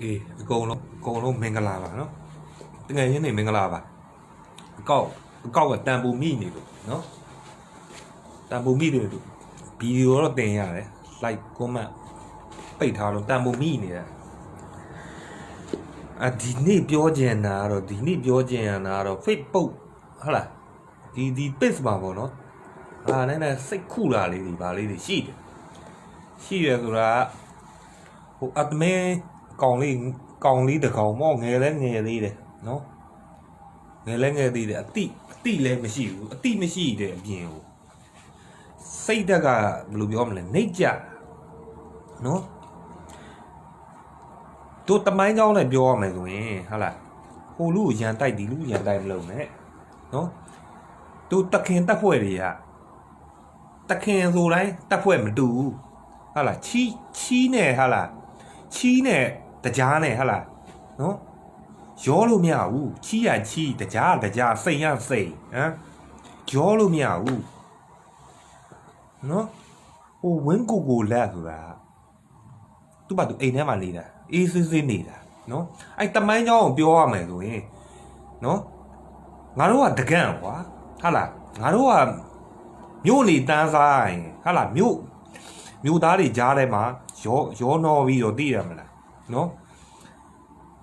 အေးအကုန်လုံးအကုန်လုံးမင်္ဂလာပါနော်တကယ်ချင်းနေမင်္ဂလာပါအကောက်အကောက်ကတန်ပူမိနေလို့နော်တန်ပူမိတယ်လို့ဗီဒီယိုတော့တင်ရတယ် like comment ပိတ်ထားလို့တန်ပူမိနေတာအဒီနေ့ပြောချင်တာကတော့ဒီနေ့ပြောချင်တာကတော့ Facebook ဟုတ်လားဒီဒီ page မှာပေါ့နော်အာနည်းနည်းစိတ်ခုလာလေးတွေဗာလေးတွေရှိတယ်ရှိရဆိုတာကဟိုအတမဲ ကောင်လေးကောင်လေးတစ်ကောင်မော့ငယ်လဲငယ်သေးတယ်နော်ငယ်လဲငယ်သေးတယ်အတိအတိလည်းမရှိဘူးအတိမရှိတဲ့အပြင်ကိုစိတ်ဓာတ်ကဘယ်လိုပြောမလဲနှိတ်ကြနော်တို့တမိုင်းကြောင်းနဲ့ပြောရမယ်ဆိုရင်ဟာလားဟိုလူကိုရန်တိုက်ဒီလူကိုရန်တိုက်မလုပ်နဲ့နော်တို့တခင်တက်ဖွဲ့တွေကတခင်ဆိုတိုင်းတက်ဖွဲ့မတူဘူးဟာလားချီချီနဲ့ဟာလားချီးနဲ့ တကြားနဲ့ဟဟလားနော်ရောလို့မရဘူးချီးရချီးတကြားကတကြားစိတ်ရစိတ်ဟမ်ရောလို့မရဘူးနော်ဟိုဝင်းကိုကိုလက်ဆိုတာသူ့ဘာသူအိမ်ထဲမှာနေတာအေးဆေးဆေးနေတာနော်အဲ့တမိုင်းเจ้าကိုပြောရမယ်ဆိုရင်နော်ငါတို့ကတကန့်ကွာဟာလားငါတို့ကမြို့နေတန်းစားရင်ဟာလားမြို့မြို့သားတွေကြားထဲမှာရောရောနှောပြီးတော့တည်ရမလား း နော်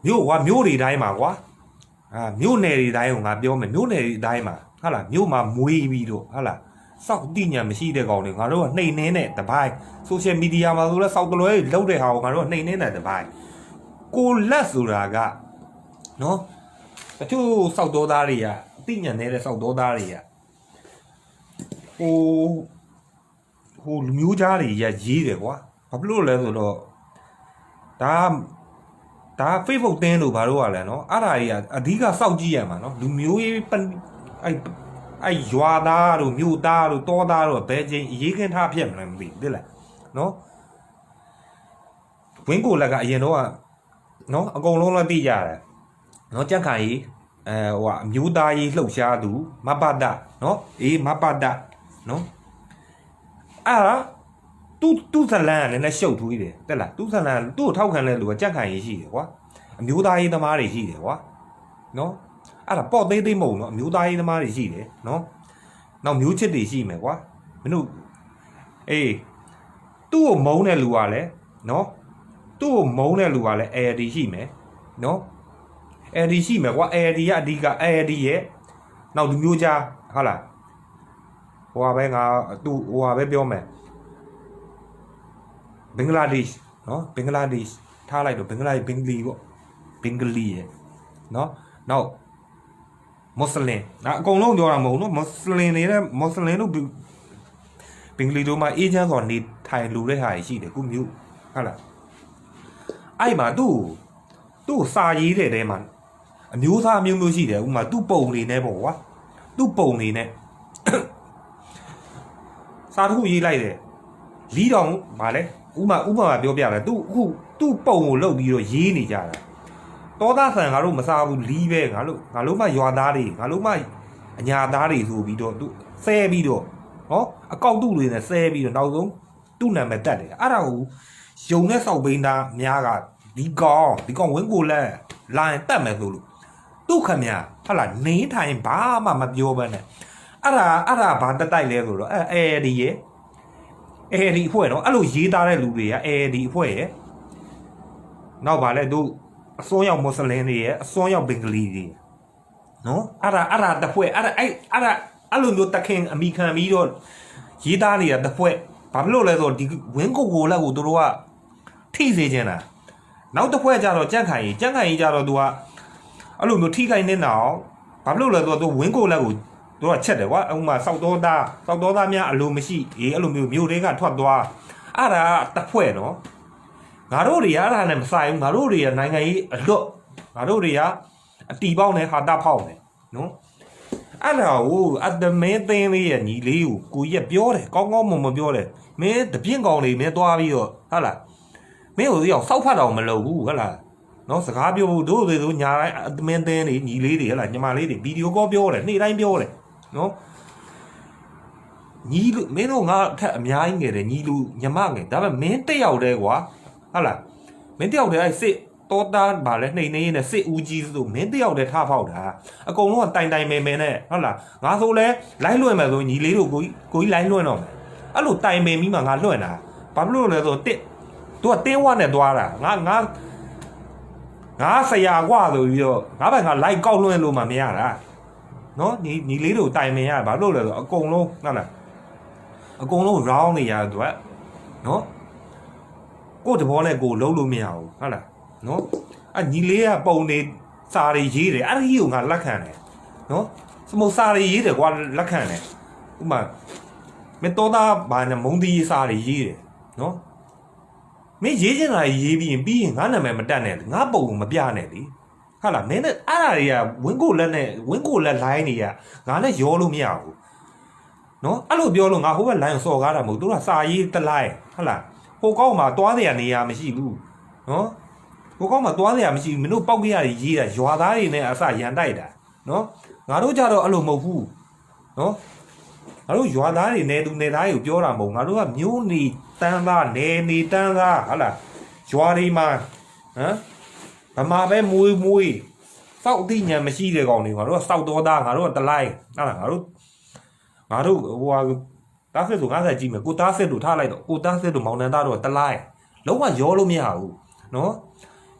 မြို့ကမြို့တွေတိုင်းမှာကွာအာမြို့နယ်တွေတိုင်းကိုငါပြောမယ်မြို့နယ်တွေတိုင်းမှာဟာလားမြို့မှာမွေးပြီးတော့ဟာလားစောက်တိညာမရှိတဲ့ကောင်တွေငါတို့ကနှိမ်နှင်းတဲ့တပိုင်းဆိုရှယ်မီဒီယာမှာဆိုလဲစောက်တလွဲလောက်တဲ့ဟာကိုငါတို့ကနှိမ်နှင်းတဲ့တပိုင်းကိုလက်ဆိုတာကနော်တချို့စောက်တော်သားတွေကအတိညာနေတဲ့စောက်တော်သားတွေကဟိုဟိုလူမျိုးသားတွေရရေးတယ်ကွာဘာဖြစ်လို့လဲဆိုတော့ ဒါကဒါ Facebook တင်းလို့ဘာလို့ရလဲနော်အဲ့ဒါကြီးကအဓိကစောက်ကြည့်ရမှာနော်လူမျိုးရေးပန်အဲ့အဲ့ရွာသားတို့မြို့သားတို့တောသားတို့ဘယ်ချင်းအရေးခင်းထားဖြစ်မလဲမသိဘူးသိလားနော်ဝင်းကိုလက်ကအရင်တော့ကနော်အကုန်လုံးလည်းသိကြတယ်နော်ကြက်ခိုင်ကြီးအဲဟိုကအမျိုးသားကြီးလှုပ်ရှားသူမပဒနော်အေးမပဒနော်အဲ့ဒါ သူသူဇလန်ကလည်းရှုပ်ထွေးတယ်တက်လားသူဇလန်သူ့ကိုထောက်ခံတဲ့လူကကြက်ခိုင်ကြီးရှိတယ်ကွာအမျိုးသားရေးသမားတွေရှိတယ်ကွာနော်အဲ့ဒါပေါ့သေးသေးမဟုတ်ဘူးနော်အမျိုးသားရေးသမားတွေရှိတယ်နော်နောက်မျိုးချစ်တွေရှိမယ်ကွာမင်းတို့အေးသူ့ကိုမုန်းတဲ့လူကလည်းနော်သူ့ကိုမုန်းတဲ့လူကလည်း AD ရှိမယ်နော် AD ရှိမယ်ကွာ AD ကအဓိက AD ရဲ့နောက်လူမျိုးကြားဟုတ်လားဟိုဟာပဲငါသူ့ဟိုဟာပဲပြောမယ် ဘင်္ဂလားဒေ့ရှ်နော်ဘင်္ဂလားဒေ့ရှ်ထားလိုက်တော့ဘင်္ဂလားဘင်္ဂလီပေါ့ဘင်္ဂလီရဲ့နော်နောက်မွတ်စလင်ဒါအကုန်လုံးပြောတာမဟုတ်ဘူးနော်မွတ်စလင်တွေနဲ့မွတ်စလင်တို့ဘင်္ဂလီတို့မှာအေဂျင့်ဆိုနေထိုင်လူတဲ့ဟာရှိတယ်ခုမျိုးဟုတ်လားအဲ့မှာသူ့သူ့စာရေးတဲ့တဲမှာအမျိုးသားမျိုးမျိုးရှိတယ်ဥပမာသူ့ပုံနေနဲ့ပေါ့ကွာသူ့ပုံနေနဲ့စာတစ်ခုရေးလိုက်တယ်လီးတောင်ဗာလဲ ဥမာဥပမာပြောပြတယ်သူအခုသူ့ပုံကိုလှုပ်ပြီးတော့ရေးနေကြတာတောသားဆန်ငါတို့မစားဘူးလီးပဲငါတို့ငါတို့မှရွာသားတွေငါတို့မှအညာသားတွေဆိုပြီးတော့သူဆဲပြီးတော့ဟောအကောက်တူတွေနဲ့ဆဲပြီးတော့နောက်ဆုံးသူ့နာမည်တက်တယ်အဲ့ဒါကိုယုံနဲ့စောက်ဘိန်းသားများကဒီကောင်ဒီကောင်ဝင်းကိုလက်လိုင်းတက်မယ်ဆိုလို့သူ့ခမဟဟလာနေထိုင်ဘာမှမပြောဘဲနဲ့အဲ့ဒါအဲ့ဒါဘာတက်တိုက်လဲဆိုတော့အဲအဲဒီရဲ့ အဲဒီအဖွဲ့နော်အဲ့လိုရေးသားတဲ့လူတွေကအဲဒီအဖွဲ့ရဲ့နောက်ပါလဲသူအစွန်းရောက်မွတ်စလင်တွေရဲ့အစွန်းရောက်ဘင်္ဂလီတွေနော်အဲ့ဒါအဲ့ဒါတစ်ဖွဲ့အဲ့ဒါအဲ့အဲ့ဒါအဲ့လိုမျိုးတခင်အမိခံပြီးတော့ရေးသားနေတာတစ်ဖွဲ့ဘာဖြစ်လို့လဲဆိုတော့ဒီဝင်းကိုကိုလက်ကိုသူတို့ကထိစေချင်တာနောက်တစ်ဖွဲ့ကျတော့ကြက်ခိုင်ကြီးကြက်ခိုင်ကြီးကျတော့သူကအဲ့လိုမျိုးထိခိုင်နေတာအောင်ဘာဖြစ်လို့လဲဆိုတော့သူဝင်းကိုလက်ကို တို့ကချက်တယ်ကွာဥမာစောက်တော်သားစောက်တော်သားများအလိုမရှိအေးအဲ့လိုမျိုးမြို့တွေကထွက်သွားအဲ့ဒါတစ်ဖွဲ့နော်ငါတို့တွေကအဲ့ဒါနဲ့မဆိုင်ဘူးငါတို့တွေကနိုင်ငံရေးအလွတ်ငါတို့တွေကအတီပေါက်နဲ့ဟာတာဖောက်နေနော်အဲ့ဒါကိုအတမဲသင်းလေးရဲ့ညီလေးကိုကိုရက်ပြောတယ်ကောင်းကောင်းမွန်မွန်ပြောတယ်မင်းတပြင့်ကောင်လေးမင်းသွားပြီးတော့ဟုတ်လားမင်းတို့ရောက်စောက်ဖတ်တော်မလုပ်ဘူးဟုတ်လားနော်စကားပြောဖို့တို့တွေတို့ညာတိုင်းအတမင်းသင်းလေးညီလေးတွေဟုတ်လားညီမလေးတွေဗီဒီယိုကောပြောတယ်နေ့တိုင်းပြောတယ် နော်ညီလူမင်းတို့ငါအထက်အများကြီးငယ်တယ်ညီလူညမငယ်ဒါပေမဲ့မင်းတစ်ယောက်တည်းကွာဟုတ်လားမင်းတစ်ယောက်တည်းအဲ့စစ်တ တောသားဗာလဲနှိမ်နေရင်းနဲ့စစ်ဦးကြီးဆိုမင်းတယောက်တည်းထားဖောက်တာအကုန်လုံးကတိုင်တိုင်မဲမဲနဲ့ဟုတ်လားငါဆိုလဲလိုက်လွှင့်မယ်ဆိုညီလေးတို့ကိုကြီးကိုကြီးလိုက်လွှင့်တော့မယ်အဲ့လိုတိုင်မဲပြီးမှငါလွှင့်တာဘာဖြစ်လို့လဲဆိုတစ်သူကတင်းဝနဲ့သွားတာငါငါငါဆရာกว่าဆိုပြီးတော့ငါဘက်ကလိုက်ကောက်လွှင့်လို့မှမရတာ နော်ညီညီလေးတို့တိုင်မဲရဘာလို့လဲဆိုအကုန်လုံးဟုတ်လားအကုန်လုံး round နေရသူကနော်ကိုယ့်တဘောနဲ့ကိုယ်လုံးလို့မရဘူးဟုတ်လားနော်အညီလေးကပုံနေစာတွေရေးတယ်အဲ့ဒီကိုငါလက်ခံတယ်နော်စမုတ်စာတွေရေးတယ်ကွာလက်ခံတယ်ဥမာမင်းတော်သားဘာနဲ့မုံတီးစာတွေရေးတယ်နော်မင်းရေးချင်တာရေးပြီးရင်ပြီးရင်ငါနာမည်မတက်နဲ့ငါပုံကိုမပြနဲ့လေ ဟုတ်လားမင်းနဲ့အဲ့ဒါတွေကဝင်းကိုလက်နဲ့ဝင်းကိုလက်လိုင်းတွေကငါနဲ့ရောလို့မရဘူးနော်အဲ့လိုပြောလို့ငါဟိုဘက်လိုင်းကိုစော်ကားတာမဟုတ်သူကစာရေးတလိုက်ဟုတ်လားဟိုကောက်မှာတွားစရာနေရာမရှိဘူးနော်ဟိုကောက်မှာတွားစရာမရှိဘူးမင်းတို့ပောက်ကရတွေရေးတာရွာသားတွေနဲ့အစရန်တိုက်တာနော်ငါတို့ကြတော့အဲ့လိုမဟုတ်ဘူးနော်ငါတို့ရွာသားတွေနေသူနေသားတွေကိုပြောတာမဟုတ်ငါတို့ကမျိုးနေတန်းသားနေနေတန်းသားဟာလားရွာတွေမှာဟမ် ဗမာပဲမွေးမွေးစောက်အသိဉာဏ်မရှိတဲ့ကောင်တွေငါတို့ကစောက်တော်သားငါတို့ကတလိုက်ဟာလားငါတို့ငါတို့ဟိုဟာတားစစ်ဆို90ကြည့်မယ်ကိုတားစစ်တို့ထားလိုက်တော့ကိုတားစစ်တို့မောင်နှံသားတို့ကတလိုက်လုံးဝရောလို့မရဘူးနော်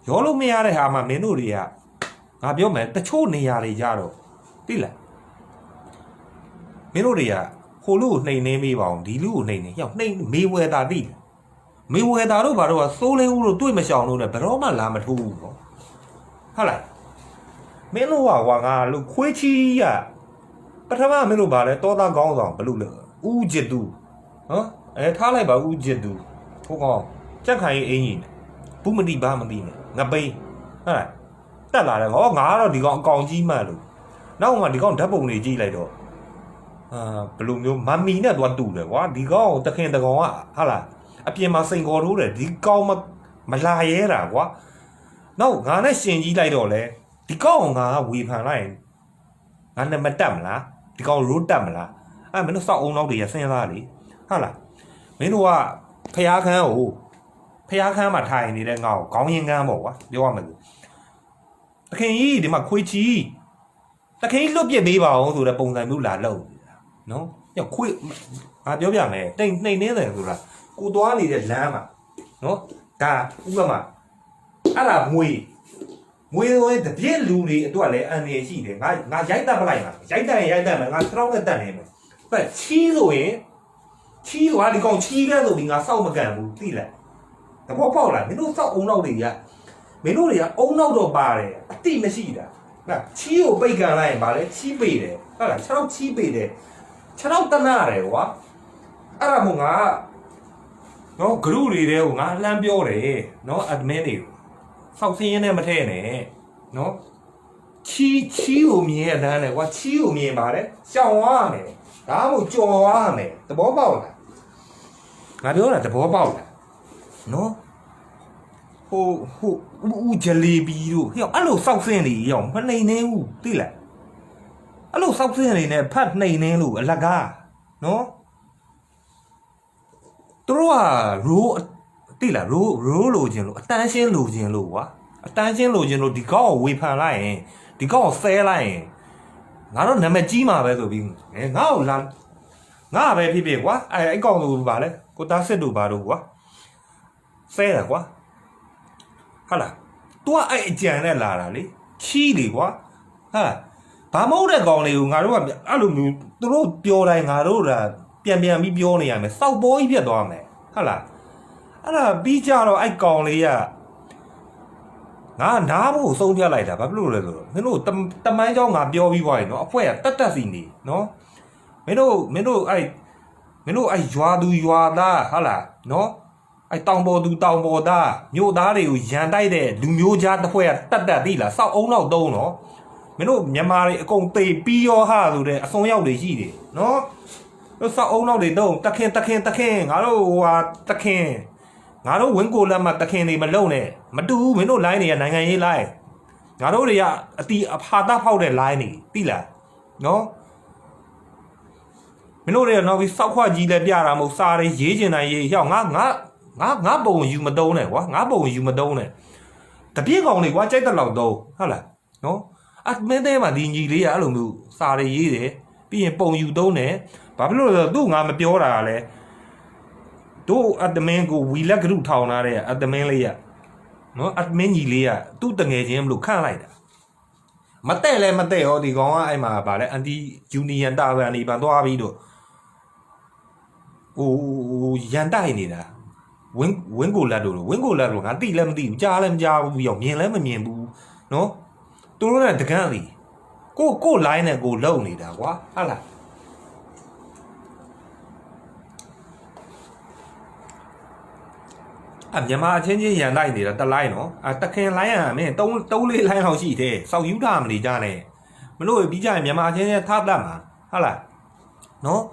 ရောလို့မရတဲ့ဟာမှာမင်းတို့တွေကငါပြောမယ်တချို့နေရာတွေကြတော့သိလားမင်းတို့တွေကဟိုလူကိုနှိမ်နေမေးပါအောင်ဒီလူကိုနှိမ်နေရောက်နှိမ်မေးဝဲတာသိလားမေးဝဲတာတို့ဘာတော့ကစိုးလင်းဦးတို့တွေ့မရှောင်လို့နဲ့ဘယ်တော့မှလာမထိုးဘူးပေါ့ ဟုတ်လားမင်းတို့ကကွာငါလူခွေးချီကပထမမင်းတို့ဗာလဲတောသားကောင်းဆောင်ဘလို့လဲ ဦးจิตသူနော်အဲထားလိုက်ပါဦးจิตသူဟိုကောင်ကြက်ခိုင်ရေးအင်းကြီးဘူးမတိဘာမသိနဲ့ငပိန်းဟဲ့တက်လာတယ်ဟောငါကတော့ဒီကောင်အကောင်ကြီးမှန်လို့နောက်မှဒီကောင်ဓာတ်ပုံတွေကြည့်လိုက်တော့အာဘယ်လိုမျိုးမမီနဲ့သွားတူတယ်ကွာဒီကောင်ကိုတခင်တကောင်ကဟာလားအပြင်မှာစိန်ခေါ်ထိုးတယ်ဒီကောင်မမလာရဲတာကွာ နောက်ငါနဲ့ရှင်ကြီးလိုက်တော့လေဒီကောင်ကငါကဝေဖန်လိုက်ရင်ငါနဲ့မတက်မလားဒီကောင်ရိုးတက်မလားအဲ့မင်းတို့စောက်အောင်လောက်တွေရဆင်းသားလေဟုတ်လားမင်းတို့ကဖျားခန်းကိုဖျားခန်းမှာထိုင်နေတဲ့ငါ့ကိုခေါင်းရင်ကန်းပေါ့ကွာပြောရမယ်ဆိုတခင်ကြီးဒီမှာခွေချီတခင်ကြီးလွတ်ပြစ်ပေးပါအောင်ဆိုတဲ့ပုံစံမျိုးလာလောက်နေတာနော်ညခွေငါပြောပြမယ်တိမ်နှိမ်နေတယ်ဆိုတာကိုသွားနေတဲ့လမ်းမှာနော်ဒါဥပမာ အဲ့ဒါမွေမွေဝင်တပြည့်လူတွေအတွက်လည်းအန်ရရှိတယ်ငါငါရိုက်တက်ပလိုက်မှာရိုက်တက်ရင်ရိုက်တက်မယ်ငါထောက်နဲ့တက်နေမယ်ပဲချီးဆိုရင်ချီးသွားဒီကောင်ချီးလဲဆိုပြီးငါစောက်မကန်ဘူးသိလားတဘောပေါက်လားမင်းတို့စောက်အုံနောက်တွေကမင်းတို့တွေကအုံနောက်တော့ပါတယ်အတိမရှိတာဟာချီးကိုပိတ်ကန်လိုက်ရင်ဗာလဲချီးပေတယ်ဟုတ်လားခြေထောက်ချီးပေတယ်ခြေထောက်တနာတယ်ကွာအဲ့ဒါမို့ငါနော်ဂရုတွေတဲကိုငါလှမ်းပြောတယ်နော် admin တွေကို စောက်စင်းရင်းနဲ့မထဲနဲ့နော်ချီချီကိုမြင်ရတဲ့နဲ့ကွာချီကိုမြင်ပါတယ်ရှောင်သွားရမယ်ဒါမှမဟုတ်ကြော်သွားရမယ်သဘောပေါက်လားငါပြောတာသဘောပေါက်လားနော်ဟိုဟိုဦးဂျလီဘီတို့ဟဲ့အဲ့လိုစောက်စင်းနေရောမနှိမ်နေဘူးသိလားအဲ့လိုစောက်စင်းနေနဲ့ဖတ်နှိမ်နေလို့အလကားနော်သူတို့ကရိုး သိလားရိုးရိုးလိုချင်လို့အတန်းရှင်းလိုချင်လို့ကွာအတန်းရှင်းလိုချင်လို့ဒီကောက်ကိုဝေဖန်လိုက်ရင်ဒီကောင်ကိုဆဲလိုက်ရင်ငါတော့နာမည်ကြီးမှာပဲဆိုပြီးငါငါ့ကိုလာငါပဲဖြစ်ဖြစ်ကွာအဲအဲ့ကောင်တို့ပါလေကိုသားစစ်တို့ပါတို့ကွာဆဲတယ်ကွာဟာလား तू ကအဲ့အကြံနဲ့လာတာလေချီးလေကွာဟာဘာမဟုတ်တဲ့ကောင်လေးကိုငါတို့ကအဲ့လိုမျိုးသူတို့ပြောတိုင်းငါတို့ကပြန်ပြန်ပြီးပြောနေရမယ်စောက်ပေါ်ကြီးပြတ်သွားမယ်ဟာလား အဲ့ဒါပြီးကြတော့အဲ့ကောင်လေးက ငါနားဖို့ဆုံးဖြတ်လိုက်တာဘာဖြစ်လို့လဲဆိုတော့မင်းတို့တတမိုင်းเจ้าငါပြောပြီးသွားရင်နော်အဖွဲကတက်တက်စီနေနော်မင်းတို့မင်းတို့အဲ့မင်းတို့အဲ့ရွာသူရွာသားဟာလားနော်အဲ့တောင်ပေါ်သူတောင်ပေါ်သားမြို့သားတွေကိုရန်တိုက်တဲ့လူမျိုးကြားတစ်ဖွဲ့ကတက်တက်သိလားစောက်အုံတော့တုံးနော်မင်းတို့မြန်မာတွေအကုန်သေပြီးရောဟာဆိုတဲ့အစွန်ရောက်တွေရှိတယ်နော်တို့စောက်အုံတော့တွေတုံးတခင်တခင်တခင်ငါတို့ဟိုဟာတခင် ငါတို့ဝင်းကိုလက်မှတခင်တွေမလုံနဲ့မတူဘူးမင်းတို့ line တွေကနိုင်ငံရေး line ငါတို့တွေကအတီအဖာတာဖောက်တဲ့ line တွေသိလားနော်မင်းတို့တွေကနောက်ပြီးစောက်ခွကြီးလည်းပြတာမဟုတ်စားတွေရေးကျင်တိုင်းရေးဟျောက်ငါငါငါငါပုံယူမတုံးနဲ့ကွာငါပုံယူမတုံးနဲ့တပြည့်ကောင်လေးကွာကြိုက်တဲ့လောက်တော့ဟုတ်လားနော်အမင်းသေးမှာဒီညီလေးကအဲ့လိုမျိုးစာတွေရေးတယ်ပြီးရင်ပုံယူသုံးတယ်ဘာဖြစ်လို့လဲဆိုတော့သူ့ငါမပြောတာကလည်း တို့အတမင်းကိုဝီလက်ကရုထောင်ထားတဲ့အတမင်းလေးကနော်အတမင်းညီလေးကသူ့တငယ်ချင်းမလို့ခန့်လိုက်တာမတဲ့လဲမတဲ့ဟောဒီကောင်ကအဲ့မှာဗာလဲအန်တီယူနီယန်တာဝန်နေပန်သွားပြီးတော့ဟိုရန်တိုက်နေတာဝင်းဝင်းကိုလက်တို့လို့ဝင်းကိုလက်လို့ငါတိလည်းမတိဘူးကြားလည်းမကြားဘူးပြီးတော့မြင်လည်းမမြင်ဘူးနော်သူတို့ကတကန်းလီကိုကို line နဲ့ကိုလုံနေတာကွာဟုတ်လား အမြန်မာအချင်းချင်းရန်တိုက်နေတာတစ်လိုင်းနော်အတခင်လိုင်းอ่ะမင်း3 3လေးလိုင်းလောက်ရှိသေးစောက်ယူတာမနေကြနဲ့မလို့ပြီးကြရင်မြန်မာအချင်းချင်းထားတတ်မှာဟုတ်လားနော်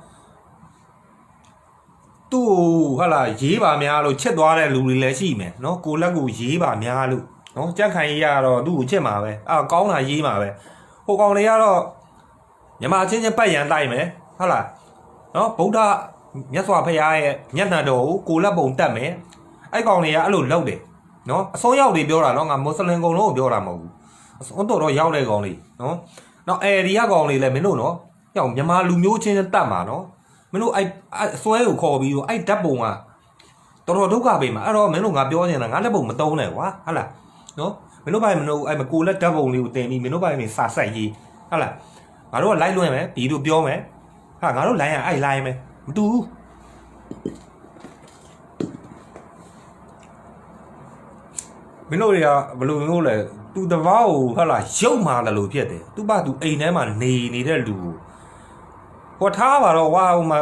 သူ့ဟာလာရေးပါများလို့ချက်သွားတဲ့လူတွေလည်းရှိမယ်နော်ကိုလက်ကိုရေးပါများလို့နော်ကြက်ခိုင်ကြီးကတော့သူ့ကိုချက်မှာပဲအာကောင်းတာရေးမှာပဲဟိုကောင်တွေကတော့မြန်မာချင်းချင်းပတ်ရန်တိုက်မယ်ဟုတ်လားနော်ဗုဒ္ဓမြတ်စွာဘုရားရဲ့မျက်နှာတော်ကိုကိုလက်ပုံတက်မယ် အဲ့ကောင်တွေကအဲ့လိုလုပ်တယ်နော်အစွန်းရောက်တွေပြောတာနော်ငါမွတ်စလင်ကောင်လုံးကိုပြောတာမဟုတ်ဘူးအစွန်းတော်တော့ရောက်တဲ့ကောင်လေးနော်နောက်အဲဒီကကောင်လေးလည်းမင်းတို့နော်ရောက်မြန်မာလူမျိုးချင်းချင်းတတ်မှာနော်မင်းတို့အဲ့အဲ့အစွဲကိုခေါ်ပြီးတော့အဲ့ဓာတ်ပုံကတော်တော်ဒုက္ခပေးမှာအဲ့တော့မင်းတို့ငါပြောနေတာငါလက်ပုံမတုံးနဲ့ကွာဟုတ်လားနော်မင်းတို့ဘာမင်းတို့အဲ့မကိုလက်ဓာတ်ပုံလေးကိုတင်ပြီးမင်းတို့ဘာနေစာဆက်ရေးဟုတ်လားငါတို့ကလိုက်လွှင့်မယ်ဒီလိုပြောမယ်ဟာငါတို့ line ကအဲ့ line ပဲမတူဘူး မင်းတို့တွေကဘယ်လိုမျိုးလဲသူတဘာကိုဟုတ်လားရုပ်မာတယ်လို့ဖြစ်တယ်သူ့ဘာသူအိမ်ထဲမှာနေနေတဲ့လူကိုဟိုထားပါတော့ဝါဟိုမှာ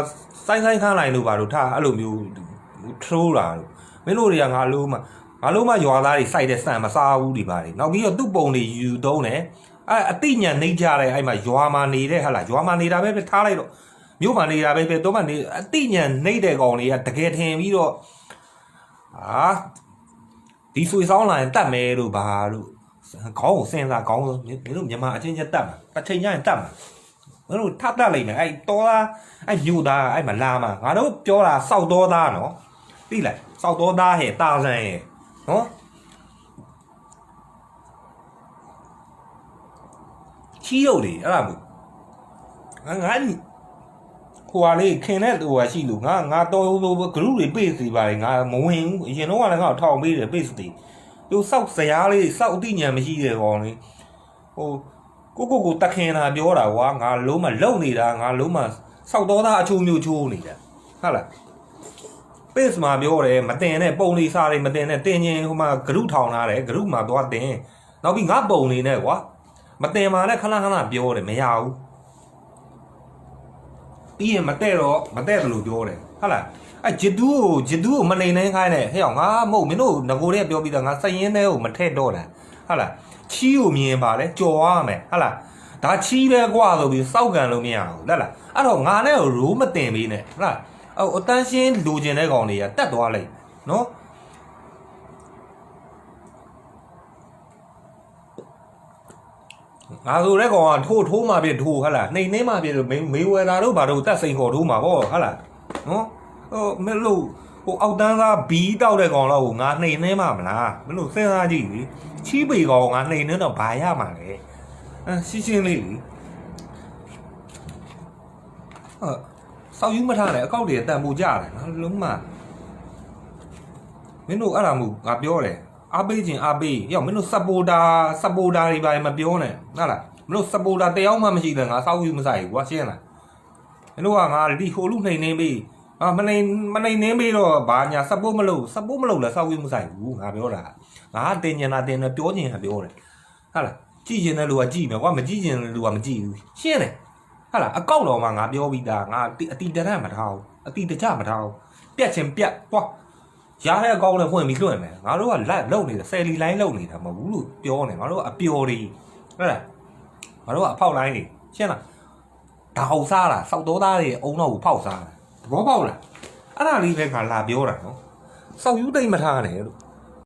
စိုင်းစိုင်းခန်းလိုက်လို့ပါတော့ထားအဲ့လိုမျိုးထိုးတာလို့မင်းတို့တွေကငါလုံးမငါလုံးမရွာသားတွေစိုက်တဲ့စံမစားဘူးဒီပါတွေနောက်ပြီးတော့သူ့ပုံတွေယူသုံးတယ်အဲ့အတိညာနှိမ့်ကြတဲ့အဲ့မှာရွာမှာနေတဲ့ဟာလားရွာမှာနေတာပဲထားလိုက်တော့မြို့မှာနေတာပဲပဲတော့မှနေအတိညာနှိမ့်တဲ့ကောင်တွေကတကယ်ထင်ပြီးတော့အာ ဒီဆွေဆောင်လာရင်တတ်မယ်လို့ဘာလို့ခေါင်းကိုစဉ်းစားခေါင်းမင်းတို့မြန်မာအချင်းချင်းတတ်မှာတစ်ချိန်ညရင်တတ်မှာမင်းတို့ထပ်တက်လိုက်မယ်အဲ့တော်သားအဲ့မြို့သားအဲ့မလာမှာငါတို့ပြောတာစောက်တော်သားနော်သိလိုက်စောက်တော်သားဟဲ့တာဆန်ဟဲ့နော်ချီးရုပ်တွေအဲ့ဒါမို့ငါငါ ဟိုဟာလေးခင်တဲ့ဟိုဟာရှိလို့ငါငါတော်ဟို group တွေပေးစီပါလေငါမဝင်ဘူးအရင်တော့ကလည်းငါထောင်ပေးတယ်ပေးစီသူစောက်စရာလေးစောက်အတိညာမရှိတဲ့ကောင်လေးဟိုကိုကိုကိုတက်ခင်တာပြောတာကွာငါလုံးမလုံနေတာငါလုံးမစောက်တော်သားအချိုးမျိုးချိုးနေတာဟုတ်လားပေးစမှာပြောတယ်မတင်နဲ့ပုံလေးစားတွေမတင်နဲ့တင်ချင်းဟိုမှာဂရုထောင်ထားတယ်ဂရုမှာသွားတင်နောက်ပြီးငါပုံလေးနဲ့ကွာမတင်မှာလည်းခဏခဏပြောတယ်မရဘူး ပြီးရင်မတဲ့တော့မတဲ့တယ်လို့ပြောတယ်ဟုတ်လားအဲဂျစ်တူးကိုဂျစ်တူးကိုမနေနိုင်ခိုင်းတယ်ဟဲ့အောင်ငါမဟုတ်မင်းတို့ငကိုတဲ့ပြောပြီးတော့ငါစရင်ထဲကိုမထည့်တော့တာဟုတ်လားချီးကိုမြင်ပါလေကြော်ရမယ်ဟဟလားဒါချီးပဲကွာဆိုပြီးစောက်ကန်လို့မရဘူးလက်လားအဲ့တော့ငါနဲ့ရိုးမတင်ပေးနဲ့ဟလားအော်အတန်းရှင်းလူကျင်တဲ့ကောင်တွေကတက်သွားလိုက်နော် ငါဆိုတဲ့ကောင်ကထိုးထိုးမှပြထိုးဟဟလားနှိမ်နှင်းမှပြမေမေဝယ်တာတို့ဘာတို့တက်စိန်ခေါ်ထိုးမှာပေါ့ဟဟလားနော်ဟိုမလို့ဟိုအောက်တန်းသားဘီးတောက်တဲ့ကောင်တော့ကိုငါနှိမ်နှင်းမှမလားမလို့စဉ်းစားကြည့်လေချီးပေကောင်ကငါနှိမ်နှင်းတော့ဘာရမှာလဲအဲရှင်းရှင်းလေးလေဟာစောက်ယူမထားနဲ့အကောက်တွေတန်ပိုကြတယ်ငါလုံးမမင်းတို့အဲ့ဒါမို့ငါပြောတယ် အားပေးခြင်းအားပေးရောက်မင်းတို့စပိုတာစပိုတာတွေပါမပြောနဲ့ဟုတ်လားမင်းတို့စပိုတာတယောက်မှမရှိတယ်ငါစောက်ယူမဆိုင်ဘူးကွာရှင်းလားမင်းတို့ကငါဒီဟိုလူနှိမ်နှင်းပေးအာမနိုင်မနိုင်နှင်းပြီးတော့ဘာညာစပို့မလုပ်စပို့မလုပ်လဲစောက်ယူမဆိုင်ဘူးငါပြောတာငါတင်ညင်တာတင်တယ်ပြောချင်တာပြောတယ်ဟုတ်လားကြည့်ချင်တဲ့လူကကြည့်မယ်ကွာမကြည့်ချင်တဲ့လူကမကြည့်ဘူးရှင်းတယ်ဟုတ်လားအကောက်တော်မှာငါပြောပြီးသားငါအတိတရမထားဘူးအတိတကြမထားဘူးပြက်ချင်းပြက်သွား ရတဲ့အကောက်နဲ့ဖွင့်ပြီးလွှင့်မယ်ငါတို့ကလက်လုံနေတာဆယ်လီလိုင်းလုံနေတာမဟုတ်ဘူးလို့ပြောနေငါတို့ကအပျော်တွေဟုတ်လားငါတို့ကအဖောက်လိုင်းတွေရှင်းလားဒါအောင်စားတာစောက်တော်သားတွေအုံတော့ကိုဖောက်စားတာသဘောပေါက်လားအဲ့ဒါလေးပဲငါလာပြောတာနော်စောက်ယူတိတ်မထားနဲ့လို့